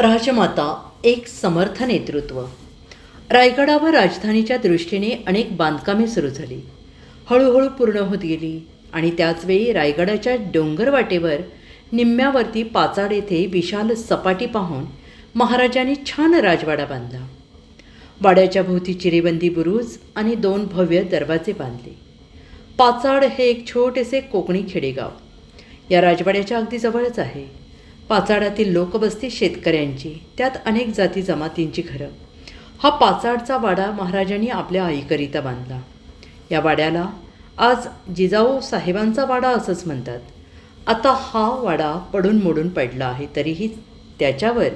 राजमाता एक समर्थ नेतृत्व. रायगडावर राजधानीच्या दृष्टीने अनेक बांधकामे सुरू झाली. हळूहळू पूर्ण होत गेली आणि त्याचवेळी रायगडाच्या डोंगर वाटेवर निम्म्यावरती पाचाड येथे विशाल सपाटी पाहून महाराजांनी छान राजवाडा बांधला. वाड्याच्या भोवती चिरेबंदी बुरुज आणि दोन भव्य दरवाजे बांधले. पाचाड हे एक छोटेसे कोकणी खेडेगाव. या राजवाड्याच्या अगदी जवळच आहे. पाचाडातील लोकवस्ती शेतकऱ्यांची त्यात अनेक जाती जमातींची घरं. हा पाचाडचा वाडा महाराजांनी आपल्या आईकरिता बांधला. या वाड्याला आज जिजाऊ साहेबांचा वाडा असंच म्हणतात. आता हा वाडा पडून मोडून पडला आहे तरीही त्याच्यावर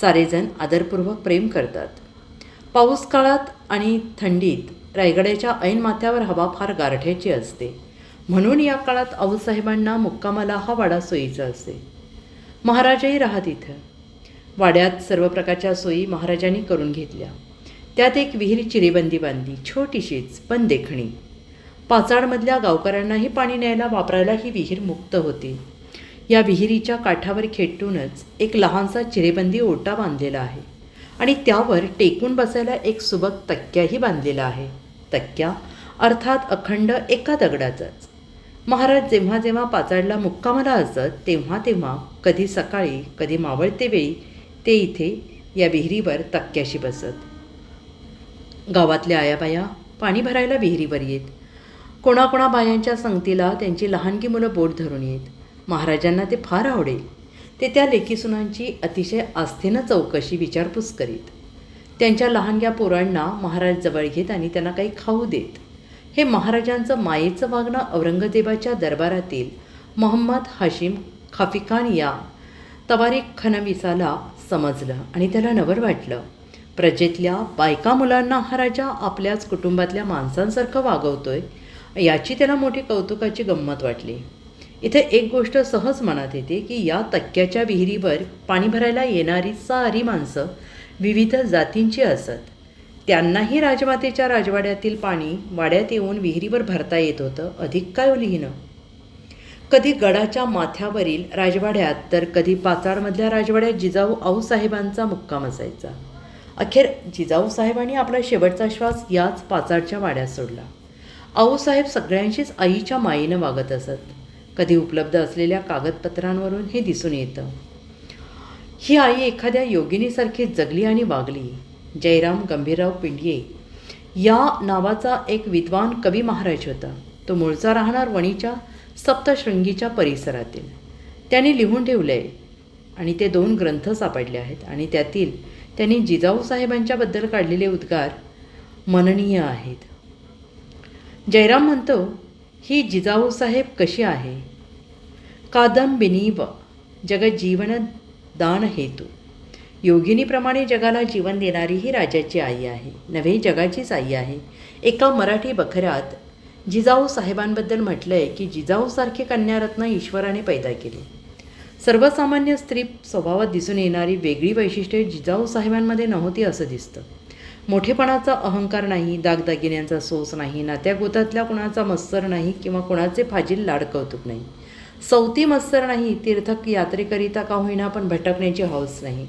सारेजण आदरपूर्वक प्रेम करतात. पाऊस काळात आणि थंडीत रायगडाच्या ऐन माथ्यावर हवा फार गारठ्याची असते. म्हणून या काळात आऊसाहेबांना मुक्कामाला हा वाडा सोयीचा असते महाराजही राहत इथं. वाड्यात सर्व प्रकारच्या सोयी महाराजांनी करून घेतल्या. त्यात एक विहीर चिरेबंदी बांधली छोटीशीच पण देखणी पाचाडमधल्या गावकऱ्यांनाही पाणी न्यायला वापरायला ही विहीर मुक्त होती. या विहिरीच्या काठावर खेटूनच एक लहानसा चिरेबंदी ओटा बांधलेला आहे आणि त्यावर टेकून बसायला एक सुबक तक्क्याही बांधलेला आहे. तक्क्या अर्थात अखंड एका दगडाचाच. महाराज जेव्हा जेव्हा पाचाडला मुक्कामाला असत तेव्हा तेव्हा कधी सकाळी कधी मावळते वेळी ते इथे या विहिरीवर तक्क्याशी बसत. गावातल्या आयाबाया पाणी भरायला विहिरीवर येत. कोणाकोणा बायांच्या संगतीला त्यांची लहानगी मुलं बोट धरून येत. महाराजांना ते फार आवडेल. ते त्या लेखीसुनांची अतिशय आस्थेनं चौकशी विचारपूस करीत. त्यांच्या लहानग्या पोरांना महाराज जवळ घेत आणि त्यांना काही खाऊ देत. हे महाराजांचं मायेचं वागणं औरंगजेबाच्या दरबारातील मोहम्मद हाशिम खाफिखान या तवारीख खनविसाला समजलं आणि त्याला नवर वाटलं. प्रजेतल्या बायका मुलांना हा राजा आपल्याच कुटुंबातल्या माणसांसारखं वागवतोय याची त्याला मोठी कौतुकाची गंमत वाटली. इथे एक गोष्ट सहज मनात येते की या तक्क्याच्या विहिरीवर पाणी भरायला येणारी सारी माणसं विविध जातींची असत. त्यांनाही राजमातेच्या राजवाड्यातील पाणी वाड्यात येऊन विहिरीवर भरता येत होतं अधिक काय लिहिणं कधी गडाच्या माथ्यावरील राजवाड्यात तर कधी पाचाडमधल्या राजवाड्यात जिजाऊ आऊसाहेबांचा मुक्काम असायचा. अखेर जिजाऊ साहेबांनी आपला शेवटचा श्वास याच पाचाडच्या वाड्यात सोडला. आऊसाहेब सगळ्यांशीच आईच्या मायेनं वागत असत. कधी उपलब्ध असलेल्या कागदपत्रांवरून हे दिसून येतं. ही आई एखाद्या योगिनीसारखी जगली आणि वागली. जयराम गंभीरराव पिंडिये या नावाचा एक विद्वान कवी महाराज होता. तो मूळचा राहणार वणीच्या सप्तशृंगीच्या परिसरातील. त्याने लिहून ठेवले आहे आणि ते दोन ग्रंथ सापडले आहेत. आणि त्यातील त्यांनी जिजाऊ साहेबांच्याबद्दल काढलेले उद्गार मननीय आहेत. जयराम म्हणतो ही जिजाऊ साहेब कशी आहे? कादंबिनीव जगजीवन दान हेतू. योगिनीप्रमाणे जगाला जीवन देणारी ही राजाची आई आहे. नव्हे जगाचीच आई आहे. एका मराठी बखऱ्यात जिजाऊ साहेबांबद्दल म्हटलं आहे की जिजाऊसारखे कन्यारत्न ईश्वराने पैदा केले. सर्वसामान्य स्त्री स्वभावात दिसून येणारी वेगळी वैशिष्ट्ये जिजाऊ साहेबांमध्ये नव्हती असं दिसतं. मोठेपणाचा अहंकार नाही दागदागिन्यांचा सोस नाही नात्या गोतातल्या कुणाचा मत्सर नाही किंवा कुणाचे फाजील लाड कौतुक नाही. सौती मत्सर नाही तीर्थक यात्रेकरिता का होईना पण भटकण्याची हौस नाही.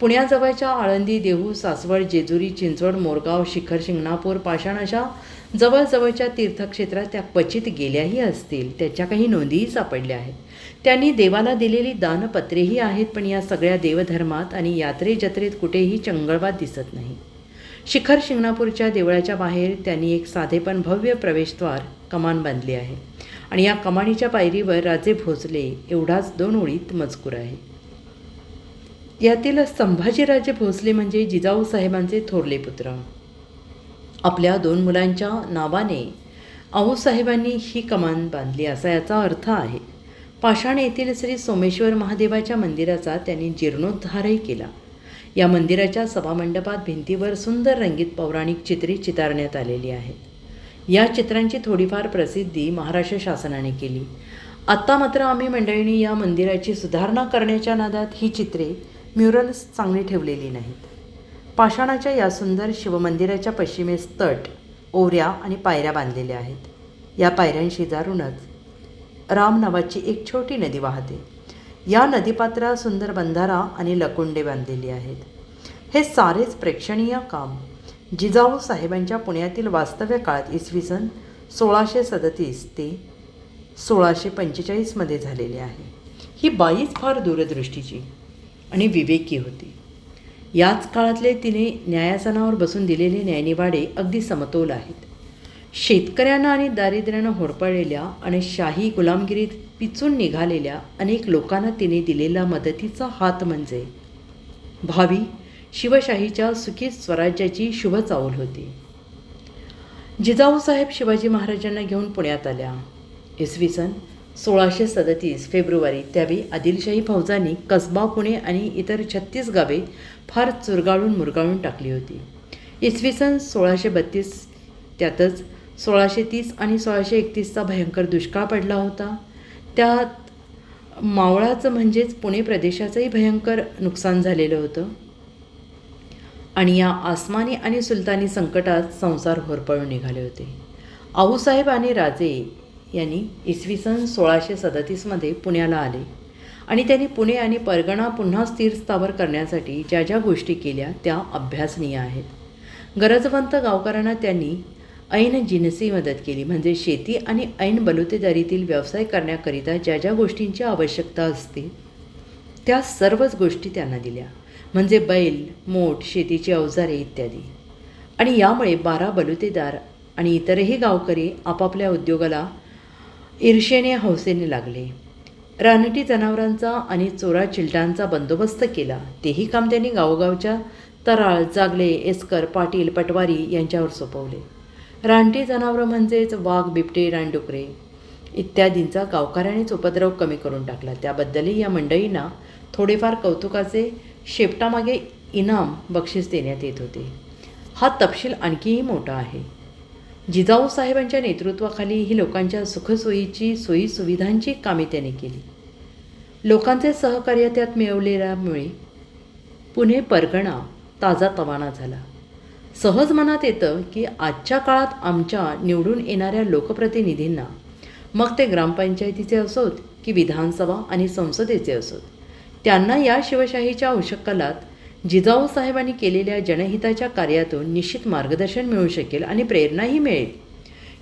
पुण्याजवळच्या आळंदी देहू सासवड जेजुरी चिंचवड मोरगाव शिखर शिंगणापूर पाषाण अशा जवळजवळच्या तीर्थक्षेत्रात त्या क्वचित गेल्याही असतील. त्याच्या काही नोंदीही सापडल्या आहेत. त्यांनी देवाला दिलेली दानपत्रेही आहेत पण या सगळ्या देवधर्मात आणि यात्रे जत्रेत कुठेही चंगळवाद दिसत नाही. शिखर शिंगणापूरच्या देवळाच्या बाहेर त्यांनी एक साधेपण भव्य प्रवेशद्वार कमान बांधली आहे. आणि या कमानीच्या पायरीवर राजे भोसले एवढाच दोन ओळीत मजकूर आहे. यातील संभाजीराजे भोसले म्हणजे जिजाऊ साहेबांचे थोरले पुत्र. आपल्या दोन मुलांच्या नावाने आऊसाहेबांनी ही कमान बांधली असा याचा अर्थ आहे. पाषाण येथील श्री सोमेश्वर महादेवाच्या मंदिराचा त्यांनी जीर्णोद्धारही केला. या मंदिराच्या सभामंडपात भिंतीवर सुंदर रंगीत पौराणिक चित्रे चितारण्यात आलेली आहेत. या चित्रांची थोडीफार प्रसिद्धी महाराष्ट्र शासनाने केली. आत्ता मात्र आम्ही मंडळींनी या मंदिराची सुधारणा करण्याच्या नादात ही चित्रे म्युरल्स चांगली ठेवलेली नाहीत. पाषाणाच्या या सुंदर शिवमंदिराच्या पश्चिमेस तट ओऱ्या आणि पायऱ्या बांधलेल्या आहेत. या पायऱ्यांशेजारूनच राम नावाची एक छोटी नदी वाहते. या नदीपात्रात सुंदर बंधारा आणि लकुंडे बांधलेली आहेत. हे सारेच प्रेक्षणीय काम. जिजाऊ साहेबांच्या पुण्यातील वास्तव्य काळात इसवी सन सोळाशे सदतीस ते सोळाशे पंचेचाळीसमध्ये झालेले आहे. ही बाईच फार दूरदृष्टीची. आणि विवेकी होती. याच काळातले तिने न्यायासनावर बसून दिलेले न्यायनिवाडे अगदी समतोल आहेत. शेतकऱ्यांना आणि दारिद्र्यानं होरपळलेल्या आणि शाही गुलामगिरीत पिचून निघालेल्या अनेक लोकांना तिने दिलेला मदतीचा हात म्हणजे भावी शिवशाहीच्या सुखी स्वराज्याची शुभ चावल होती. जिजाऊसाहेब शिवाजी महाराजांना घेऊन पुण्यात आल्या. इसवी सन सोळाशे सदतीस फेब्रुवारी. त्यावेळी आदिलशाही फौजांनी कसबा पुणे आणि इतर छत्तीस गावे फार चुरगाळून मुरगाळून टाकली होती. इसवी सन सोळाशे बत्तीस त्यातच सोळाशे तीस आणि सोळाशे एकतीसचा भयंकर दुष्काळ पडला होता. त्यात मावळाचं म्हणजेच पुणे प्रदेशाचंही भयंकर नुकसान झालेलं होतं. आणि या आसमानी आणि सुलतानी संकटात संसार होरपळून निघाले होते. आऊसाहेब आणि राजे यांनी इसवी सन सोळाशे सदतीसमध्ये पुण्याला आले. आणि त्यांनी पुणे आणि परगणा पुन्हा स्थिर स्थावर करण्यासाठी ज्या ज्या गोष्टी केल्या त्या अभ्यासनीय आहेत. गरजवंत गावकऱ्यांना त्यांनी ऐन जिनसी मदत केली. म्हणजे शेती आणि ऐन बलुतेदारीतील व्यवसाय करण्याकरिता ज्या ज्या गोष्टींची आवश्यकता असते त्या सर्वच गोष्टी त्यांना दिल्या. म्हणजे बैल मोठ शेतीची अवजारे इत्यादी. आणि यामुळे बारा बलुतेदार आणि इतरही गावकरी आपापल्या उद्योगाला ईर्षेने हौसेने लागले. रानटी जनावरांचा आणि चोरा चिलटांचा बंदोबस्त केला. तेही काम त्यांनी गावोगावच्या तराळ जागले एस्कर पाटील पटवारी यांच्यावर सोपवले. रानटी जनावरं म्हणजेच वाघ बिबटे रानडुकरे इत्यादींचा गावकऱ्यांनीच उपद्रव कमी करून टाकला. त्याबद्दलही या मंडळींना थोडेफार कौतुकाचे शेपटामागे इनाम बक्षीस देण्यात येत होते. हा तपशील आणखीही मोठा आहे. जिजाऊ साहेबांच्या नेतृत्वाखाली ही लोकांच्या सुखसोयीची सोयी सुविधांची कामे त्याने केली. लोकांचे सहकार्य त्यात मिळवलेल्यामुळे पुणे परगणा ताजा तवाना झाला. सहज मनात येतं की आजच्या काळात आमच्या निवडून येणाऱ्या लोकप्रतिनिधींना मग ते ग्रामपंचायतीचे असोत की विधानसभा आणि संसदेचे असोत त्यांना या शिवशाहीच्या अंशकालात जिजाऊ साहेबांनी केलेल्या जनहिताच्या कार्यातून निश्चित मार्गदर्शन मिळू शकेल आणि प्रेरणाही मिळेल.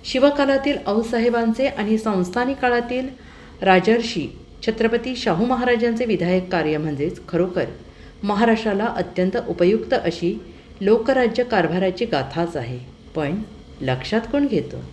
शिवकालातील औसाहेबांचे आणि संस्थानिक काळातील राजर्षी छत्रपती शाहू महाराजांचे विधायक कार्य म्हणजेच खरोखर महाराष्ट्राला अत्यंत उपयुक्त अशी लोकराज्य कारभाराची गाथाच आहे. पण लक्षात कोण घेतो?